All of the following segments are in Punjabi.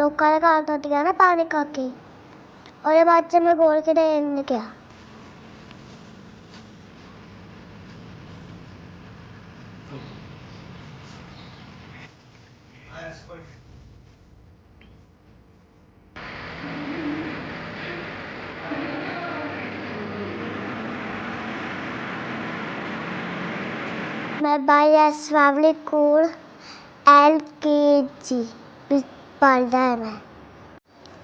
ਲੋਕਾਂ ਦੇ ਘਰ ਟੁੱਟ ਗਿਆ ਨਾ ਪਾਣੀ ਕਰਕੇ ਉਹਦੇ ਬਾਅਦ ਚ ਮੈਂ ਗੋਲ ਕੇ ਦੇਣ ਗਿਆ ਮੈਂ ਬਾਈਐਸ ਪਬਲਿਕ ਕੋਲ ਐਲ ਕੇ ਜੀ ਵਿੱਚ ਪੜ੍ਹਦਾ ਮੈਂ।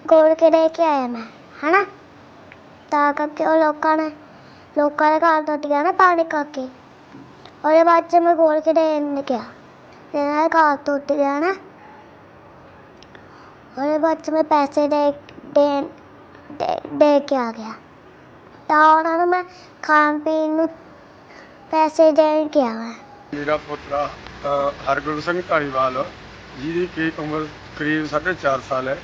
ਗੋਲ ਕੇ ਦੇ ਕੇ ਆਇਆ ਮੈਂ ਹਨਾ? ਤਾਂ ਕਰਕੇ ਉਹ ਲੋਕਾਂ ਨੇ ਲੋਕਾਂ ਦੇ ਘਰ ਟੁੱਟ ਗਿਆ ਨਾ ਪਾਣੀ ਕਰਕੇ। ਉਹਦੇ ਬਾਅਦ ਚ ਮੈਂ ਗੋਲ ਕੇ ਦੇਣ ਗਿਆ। ਤੇ ਇਹਨਾਂ ਘਰ ਟੁੱਟ ਗਿਆ ਨਾ। ਉਹਦੇ ਬਾਅਦ ਚ ਮੈਂ ਪੈਸੇ ਦੇ ਦੇਣ ਦੇ ਕੇ ਆ ਗਿਆ। ਤਾਂ ਉਹਨਾਂ ਨੂੰ ਮੈਂ ਖਾਣ ਪੀਣ ਨੂੰ ਪੈਸੇ ਦੇਣ ਗਿਆ ਮੈਂ। ਮੇਰਾ ਪੋਤਰਾ ਅ, ਸਿੰਘ ਧਾਲੀਵਾਲ ਜਿਹਦੀ ਕਿ ਉਮਰ ਕਰੀਬ 4.5 ਸਾਲ ਹੈ।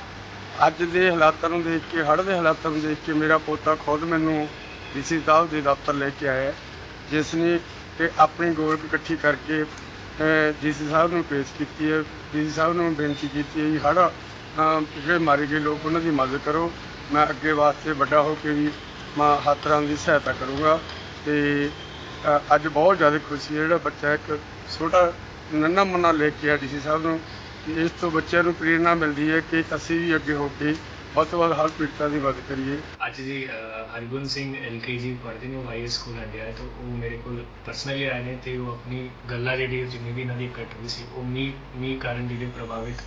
ਅੱਜ ਦੇ ਹਾਲਾਤਾਂ ਨੂੰ ਦੇਖ ਕੇ, ਹੜ੍ਹ ਦੇ ਹਾਲਾਤਾਂ ਨੂੰ ਦੇਖ ਕੇ ਮੇਰਾ ਪੋਤਾ ਖੁਦ ਮੈਨੂੰ ਡੀਸੀ ਸਾਹਿਬ ਦੇ ਦਫ਼ਤਰ ਲੈ ਕੇ ਆਇਆ ਜਿਸ ਨੇ ਕਿ ਆਪਣੀ ਗੋਲ ਇਕੱਠੀ ਕਰਕੇ ਡੀਸੀ ਸਾਹਿਬ ਨੂੰ ਪੇਸ਼ ਕੀਤੀ ਹੈ। ਡੀਸੀ ਸਾਹਿਬ ਨੂੰ ਬੇਨਤੀ ਕੀਤੀ ਹੈ ਜੀ ਹੜ੍ਹ ਜਿਹੜੇ ਮਾਰੇ ਗਏ ਲੋਕ ਉਹਨਾਂ ਦੀ ਮਦਦ ਕਰੋ। ਮੈਂ ਅੱਗੇ ਵਾਸਤੇ ਵੱਡਾ ਹੋ ਕੇ ਵੀ ਮੈਂ ਹਰ ਤਰ੍ਹਾਂ ਦੀ ਸਹਾਇਤਾ ਕਰੂੰਗਾ ਤੇ ਅੱਜ ਬਹੁਤ ਜ਼ਿਆਦਾ ਖੁਸ਼ੀ ਹੈ। ਜਿਹੜਾ ਬੱਚਾ ਇੱਕ ਛੋਟਾ ਨੰਨਾ ਮੁੰਨਾ ਲੈ ਕੇ ਆ ਡੀਸੀ ਸਾਹਿਬ ਨੂੰ ਇਸ ਤੋਂ ਬੱਚਿਆਂ ਨੂੰ ਪ੍ਰੇਰਣਾ ਮਿਲਦੀ ਹੈ ਕਿ ਅਸੀਂ ਵੀ ਅੱਗੇ ਹੋ ਕੇ ਵੱਧ ਤੋਂ ਵੱਧ ਹਰ ਪੀੜਤਾਂ ਦੀ ਮਦਦ ਕਰੀਏ। ਅੱਜ ਜੀ ਅ, ਹਰਗੁਣ ਸਿੰਘ ਐਲਕੇਜੀ ਪੜ੍ਹਦੇ ਨੇ ਉਹ ਵਾਈ ਸਕੂਲ ਹੰਡਿਆ ਹੈ ਤਾਂ। ਉਹ ਮੇਰੇ ਕੋਲ ਪਰਸਨਲੀ ਆਏ ਨੇ ਤੇ ਉਹ ਆਪਣੀ ਗੱਲਾਂ ਜਿਹੜੀ ਜਿੰਨੀ ਵੀ ਇਹਨਾਂ ਦੀ ਕੱਟ ਰਹੀ ਸੀ ਉਹ ਮੀਂਹ ਮੀਂਹ ਕਾਰਨ ਜਿਹੜੇ ਪ੍ਰਭਾਵਿਤ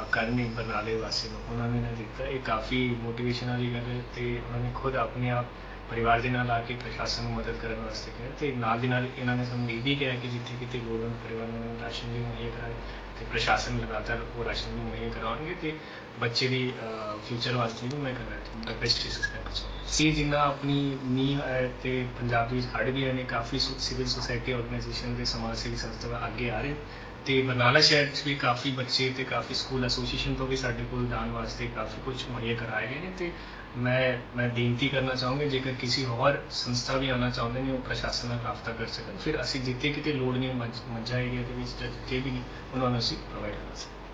ਅ, ਕਰਨੀ ਬਰਨਾਲੇ ਵਾਸੀ ਨੂੰ ਉਹਨਾਂ ਨੇ ਨਾ ਦਿੱਤਾ। ਇਹ ਕਾਫੀ ਮੋਟੀਵੇਸ਼ਨ ਵਾਲੀ ਗੱਲ ਹੈ ਤੇ ਉਹਨਾਂ ਨੇ ਖੁਦ ਆਪਣੇ ਆਪ ਪਰਿਵਾਰ ਦੇ ਨਾਲ ਆ ਕੇ ਪ੍ਰਸ਼ਾਸਨ ਨੂੰ ਮਦਦ ਕਰਨ ਵਾਸਤੇ ਕਿਹਾ ਤੇ ਨਾਲ ਦੀ ਨਾਲ ਇਹਨਾਂ ਨੇ ਸਾਨੂੰ ਇਹ ਵੀ ਕਿਹਾ ਕਿ ਜਿੱਥੇ ਕਿਤੇ ਲੋੜ ਪਰਿਵਾਰਾਂ ਨੂੰ ਰਾਸ਼ਨ ਵੀ ਮੁਹੱਈਆ ਕਰਾਏ ਤੇ ਪ੍ਰਸ਼ਾਸਨ ਲਗਾਤਾਰ ਉਹ ਰਾਸ਼ਨ ਵੀ ਮੁਹੱਈਆ ਕਰਾਉਣਗੇ ਤੇ ਬੱਚੇ ਦੀ ਫਿਊਚਰ ਵਾਸਤੇ ਵੀ ਮੈਂ ਕਰਾਂ ਬੈਸਟ ਵਿਸ਼ੇਸ ਕਰਨਾ ਚਾਹੁੰਦਾ ਸੀ ਜਿੰਨਾ ਆਪਣੀ ਨੀ ਤੇ ਪੰਜਾਬ ਵਿੱਚ ਖੜ ਗਏ ਨੇ, ਕਾਫੀ ਸਿਵਲ ਸੁਸਾਇਟੀ ਆਰਗੇਨਾਈਜੇਸ਼ਨ ਦੇ ਸਮਾਜ ਸੇਵੀ ਸੰਸਥਾ ਅੱਗੇ ਆ ਰਹੇ ਤੇ ਬਰਨਾਲਾ ਸ਼ਹਿਰ 'ਚ ਵੀ ਕਾਫੀ ਬੱਚੇ ਤੇ ਕਾਫੀ ਸਕੂਲ ਐਸੋਸੀਏਸ਼ਨ ਤੋਂ ਵੀ ਸਾਡੇ ਕੋਲ ਦਾਨ ਵਾਸਤੇ ਕਾਫੀ ਕੁਝ ਮੁਹੱਈਆ ਕਰਾਏ ਗਏ ਨੇ ਤੇ ਮੈਂ ਮੈਂ ਬੇਨਤੀ ਕਰਨਾ ਚਾਹੂੰਗਾ, ਜੇਕਰ ਕਿਸੇ ਹੋਰ ਸੰਸਥਾ ਵੀ ਆਉਣਾ ਚਾਹੁੰਦੇ ਨੇ, ਉਹ ਪ੍ਰਸ਼ਾਸਨ ਨਾਲ ਰਾਬਤਾ ਕਰ ਸਕਣ। ਫਿਰ ਅਸੀਂ ਜਿੱਥੇ ਕਿਤੇ ਲੋੜ ਨਹੀਂ ਮੱਝ- ਮੱਝਾਂ ਏਰੀਆ ਦੇ ਵਿੱਚ ਜਾਂ ਜਿੱਥੇ ਵੀ ਨਹੀਂ ਉਹਨਾਂ ਨੂੰ ਅਸੀਂ ਪ੍ਰੋਵਾਈਡ ਕਰ ਸਕਦੇ